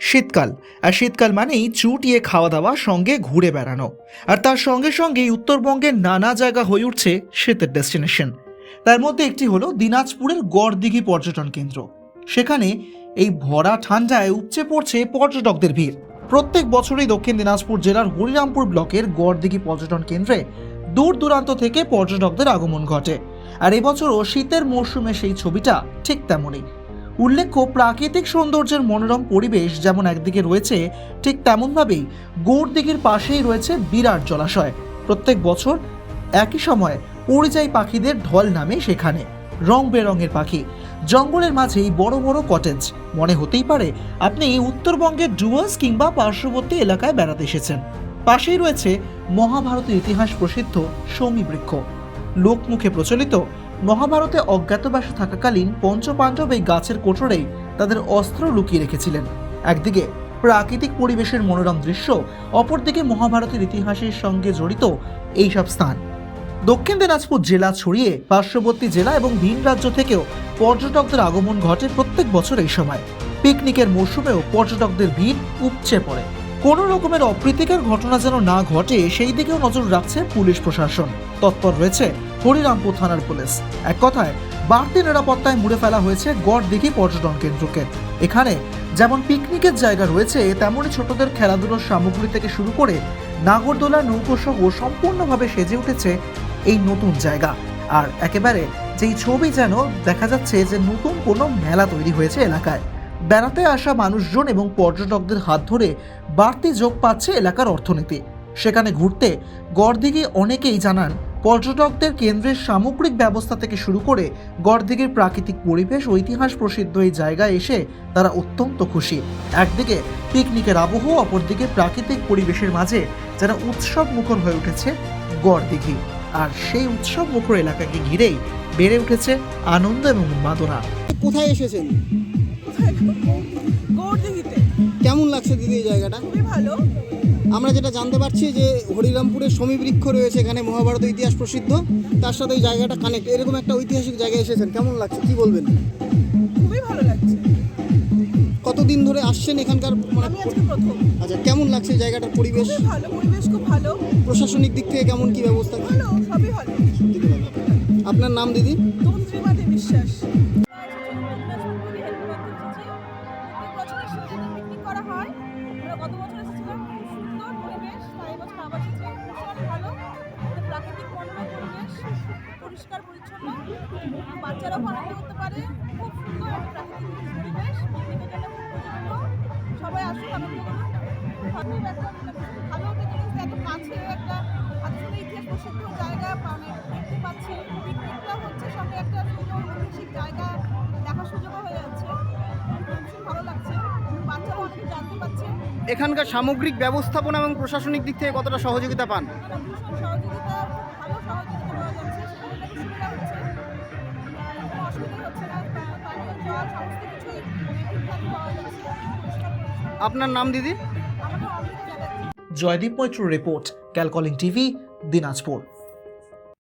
শীতকাল। আর শীতকাল মানেই চুটিয়ে খাওয়া দাওয়া সঙ্গে ঘুরে বেড়ানো। আর তার সঙ্গে সঙ্গেই উত্তরবঙ্গের নানা জায়গা হয়ে উঠছে শীতের ডেস্টিনেশন। তার মধ্যে একটি হলো দিনাজপুরের গড়দিঘি পর্যটন কেন্দ্র। সেখানে এই ভরা ঠান্ডায় উপচে পড়ছে পর্যটকদের ভিড়। প্রত্যেক বছরই দক্ষিণ দিনাজপুর জেলার হরিরামপুর ব্লকের গড়দিঘি পর্যটন কেন্দ্রে দূর দূরান্ত থেকে পর্যটকদের আগমন ঘটে। আর এবছরও শীতের মরশুমে সেই ছবিটা ঠিক তেমনই। উল্লেখ্য, প্রাকৃতিক সৌন্দর্যের মনোরম পরিবেশ যেমন একদিকে রয়েছে, ঠিক তেমনভাবেই গৌড়দিঘির পাশেই রয়েছে বিরাট জলাশয়। প্রত্যেক বছর একই সময় পরিযায়ী পাখিদের ঢল নামে সেখানে। রং বেরঙের পাখি। জঙ্গলের মাঝেই বড় বড় কটেজ মনে হতেই পারে আপনি উত্তরবঙ্গের ডুয়ার্স কিংবা পার্শ্ববর্তী এলাকায় বেড়াতে এসেছেন। পাশেই রয়েছে মহাভারতের ইতিহাস প্রসিদ্ধ সমী বৃক্ষ লোকমুখে প্রচলিত মহাভারতে অজ্ঞাতবাসে থাকাকালীন পঞ্চপাণ্ডব এই গাছের কোটরেই তাদের অস্ত্র লুকিয়ে রেখেছিলেন। একদিকে প্রাকৃতিক পরিবেশের মনোরম দৃশ্য, অপরদিকে মহাভারতের ইতিহাসের সঙ্গে জড়িত এইসব স্থান। দক্ষিণ দিনাজপুর জেলা ছড়িয়ে পার্শ্ববর্তী জেলা এবং ভিন রাজ্য থেকেও পর্যটকদের আগমন ঘটে প্রত্যেক বছর এই সময়। পিকনিকের মরশুমেও পর্যটকদের ভিড় উপচে পড়ে। কোনো রকমের অপ্রীতিকর ঘটনা যেন না ঘটে, সেই দিকেও নজর রাখছে পুলিশ প্রশাসন। তৎপর রয়েছে হরিরামপুর থানার পুলিশ। এক কথায়, বাড়তি নিরাপত্তায় মুড়ে ফেলা হয়েছে গড় দিঘি পর্যটন কেন্দ্রকে। এখানে যেমন পিকনিকের জায়গা রয়েছে তেমনই ছোটদের খেলাধুলোর সামগ্রী থেকে শুরু করে নাগরদোলা, নৌকো সহ সম্পূর্ণভাবে সেজে উঠেছে এই নতুন জায়গা। আর একেবারে যেই ছবি যেন দেখা যাচ্ছে যে নতুন কোনো মেলা তৈরি হয়েছে এলাকায়। বেড়াতে আসা মানুষজন এবং পর্যটকদের হাত ধরে বাড়তি যোগ পাচ্ছে এলাকার অর্থনীতি। সেখানে ঘুরতে গড়দিঘি অনেকেই জানান পর্যটকদের কেন্দ্রের সামগ্রিক ব্যবস্থা থেকে শুরু করে গড়দিঘির প্রাকৃতিক পরিবেশ ও ইতিহাস প্রসিদ্ধ এই জায়গায় এসে তারা অত্যন্ত খুশি একদিকে পিকনিকের আবহ অপরদিকে প্রাকৃতিক পরিবেশের মাঝে যেন উৎসব মুখর হয়ে উঠেছে গড়দিঘি আর সেই উৎসব মুখর এলাকাকে ঘিরেই বেড়ে উঠেছে আনন্দ এবং উন্মাদনা কোথায় এসেছেন কেমন লাগছে দিদি এই জায়গাটা খুবই ভালো আমরা যেটা জানতে পারছি যে হরিরামপুরের সমী বৃক্ষ রয়েছে এখানে মহাভারত ইতিহাস প্রসিদ্ধ। তার সাথে ওই জায়গাটা কানেক্ট এরকম একটা ঐতিহাসিক জায়গায় এসেছেন কেমন লাগছে কি বলবেন? খুবই ভালো লাগছে। কতদিন ধরে আসছেন এখানকার মানে আচ্ছা কেমন লাগছে এই জায়গাটার পরিবেশ? ভালো পরিবেশ খুব ভালো। প্রশাসনিক দিক থেকে কেমন কি ব্যবস্থা? ভালো সবই ভালো। আপনার নাম দিদি? বিশ্বাস। করা হয়। গত বাচ্চারাও করতে পারে। খুব সুন্দর একটা প্রাকৃতিক পরিবেশ। খুব সবাই আসুন আনন্দ করুন ভালো একটা ভালো একটা জিনিস এত কাছে একটা ইতিহাস প্রসিদ্ধ জায়গা মানে দেখতে পাচ্ছি। পিকনিকটা হচ্ছে সঙ্গে একটা সুন্দর ঐতিহাসিক জায়গা দেখার সুযোগও হয়ে যাচ্ছে। ভীষণ ভালো লাগছে। বাচ্চারা অনেক জানতে পারছে। এখানকার সামগ্রিক ব্যবস্থাপনা এবং প্রশাসনিক দিক থেকে কতটা সহযোগিতা পান? ভীষণ সহযোগিতা ভালো সহযোগিতা পাওয়া যাচ্ছে। হচ্ছে। আপনার নাম দিদি? জয়দীপ মৈত্র রিপোর্ট ক্যালকলিং টিভি দিনাজপুর।